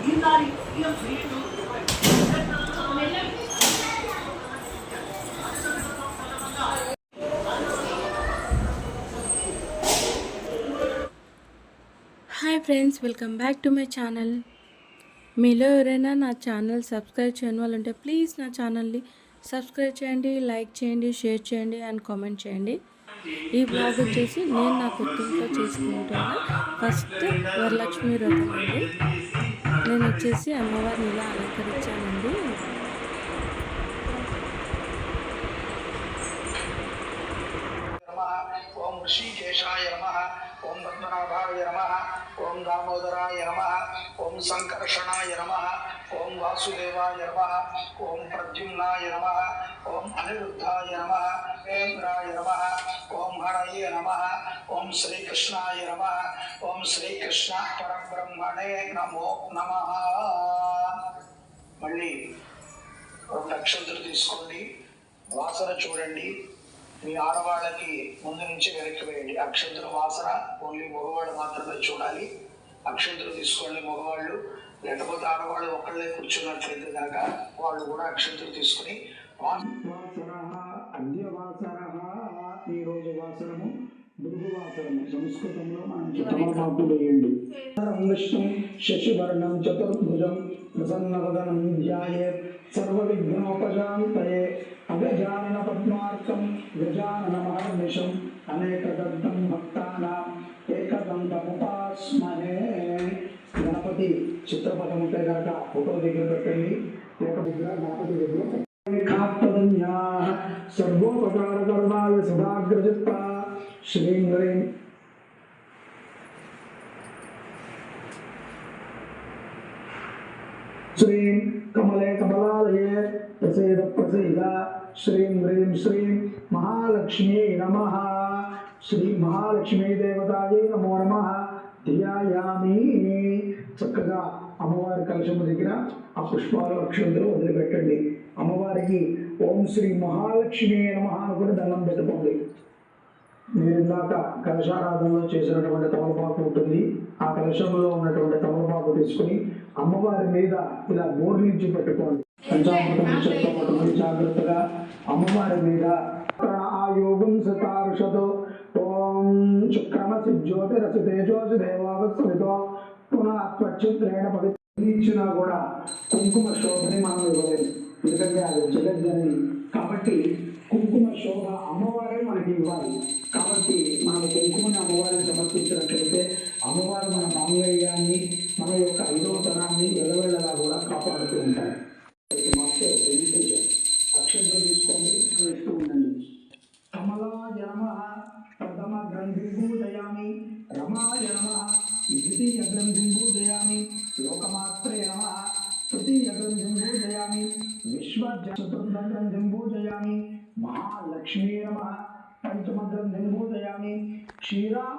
Hi friends welcome back to my channel మీలో ఎవరైనా నా ఛానల్ సబ్స్క్రైబ్ చేయని వాళ్ళు ఉంటే ప్లీజ్ నా ఛానల్ని సబ్స్క్రైబ్ చేయండి లైక్ చేయండి షేర్ చేయండి అండ్ కామెంట్ చేయండి. ఈ బ్లాగ్ వచ్చేసి నేను నా కుటుంబంతో చేసుకుంటున్నా ఫస్ట్ వరలక్ష్మి వ్రతం అండి. నేను వచ్చేసి అమ్మవారిని ఇలా అలంకరించానండి. ఓం ఋషికేశాయ నమ ఓం పద్మనాభాయ నమ ఓం దామోదరాయ నమ ఓం సంకర్షణాయ నమ వాసుదేవాయ నమ. ఓం ప్రద్యుమ్నాయ నమ. ఓం అనిరుద్ధాయ నమ. వేంద్రాయ నమ. ఓం హరయ్య నమ. ఓం శ్రీకృష్ణాయ నమ. ఓం శ్రీకృష్ణ పరబ్రహ్మణే నమో నమ. మళ్ళీ రెండు అక్షంతులు తీసుకోండి. వాసన చూడండి. మీ ఆడవాళ్ళకి ముందు నుంచి వెనక్కి వేయండి. అక్షంతుల వాసన ఓన్లీ మగవాళ్ళు మాత్రమే చూడాలి. అక్షంతులు తీసుకోండి మగవాళ్ళు. లేకపోతే ఆడవాళ్ళు ఒక్కళ్ళే కూర్చున్నట్లయితే కనుక వాళ్ళు కూడా అక్షంతలు తీసుకుని ఈ రోజు వాసనము భృగు సంస్కృతంలో మనం తమలపాకు వేయండి విష్ణు శశివర్ణం చతుర్భుజం ప్రసన్నవదనం ధ్యాయే సర్వవిఘ్నోపశాంతయే అగజానన పద్మార్థం గజానన మహర్నిశం అనేకదంతం భక్తానాం ఏకదంతముపాస్మహే ఉంటే కనుక ఫోటో దగ్గర పెట్టండి లేక దగ్గర గణపతి దగ్గర ఖాత్తదన్యా సర్వోపకారకర్మాయ సదాగ్రజిత్త శ్రీం హ్రీం శ్రీం కమలే కమలాలయే ప్రసేద ప్రసేద శ్రీం హ్రీం శ్రీం మహాలక్ష్మీ నమ శ్రీ మహాలక్ష్మీ దేవతాయే నమో నమ ధియాయామి చక్కగా అమ్మవారి కలశము దగ్గర ఆ పుష్పాలు అక్షంతలు వదిలిపెట్టండి. అమ్మవారికి ఓం శ్రీ మహాలక్ష్మి నమ అనుకుని దండం పెట్టుకోండి. మీరు ఇందాక కలశారాధనలో చేసినటువంటి తమలపాకు ఉంటుంది. ఆ కలశంలో ఉన్నటువంటి తమలపాకు తీసుకుని అమ్మవారి మీద ఇలా బోర్లించి పెట్టుకోండి. పంచామృతం జాగ్రత్తగా అమ్మవారి మీద ఆ యోగం సతారుషతో ఓం శుక్రమసి జ్యోతిరసి తేజోసి దేవావస్మితో పునః త్వచ్చిత్రేణ పవిత్ర ఇచ్చినా కూడా కుంకుమ శోభని మనం ఇవ్వలేదు ఎందుకంటే అది జగద్దని కాబట్టి కుంకుమ శోభ అమ్మవారే మనకి ఇవ్వాలి. కాబట్టి మనం కుంకుమని అమ్మవారిని సమర్పించినట్లయితే అమ్మవారు మన మాంగళ్యాన్ని మన యొక్క ఐదవతనాన్ని వెళ్ళవెళ్ళలా కూడా కాపాడుతూ ఉంటాయి మాతో వినిపించాం తీసుకోండి వేస్తూ ఉండండి. ప్రథమ గ్రంథిం రమా జనమ ద్వితీయ గ్రంథి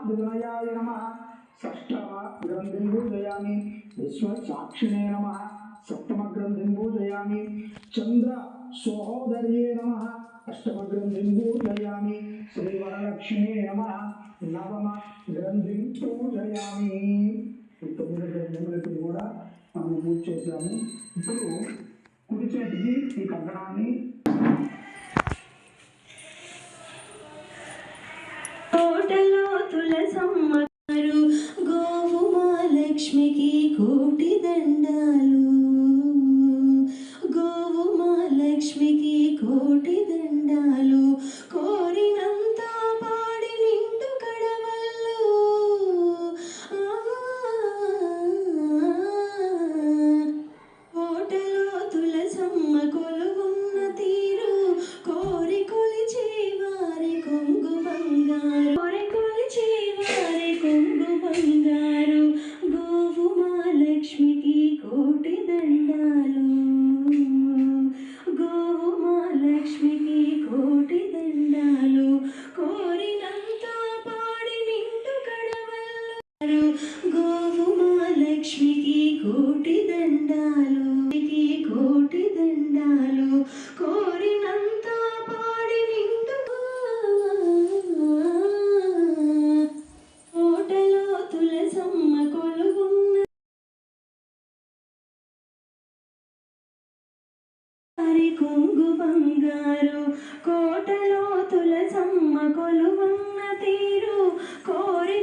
పూజయామి నమ. షష్టమ గ్రంథిం పూజయామి విశ్వ నమ. సప్తమ గ్రంథిం పూజయామి చంద్ర సోహోదర్యే నమ. అష్టమ గ్రంథిం పూజయామి శ్రీ వరలక్ష్మీ నమ. నవమ గ్రంథిం పూజయామి ఈ తొమ్మిది గ్రంథములకి కూడా మనం పూజ చేశాము. ఇప్పుడు కుడి చేతికి ఈ కంకణాన్ని తులసమ్మ వారి కొంగు బంగారు కోటలో తులసమ్మ కొలువున్న తీరు కోరి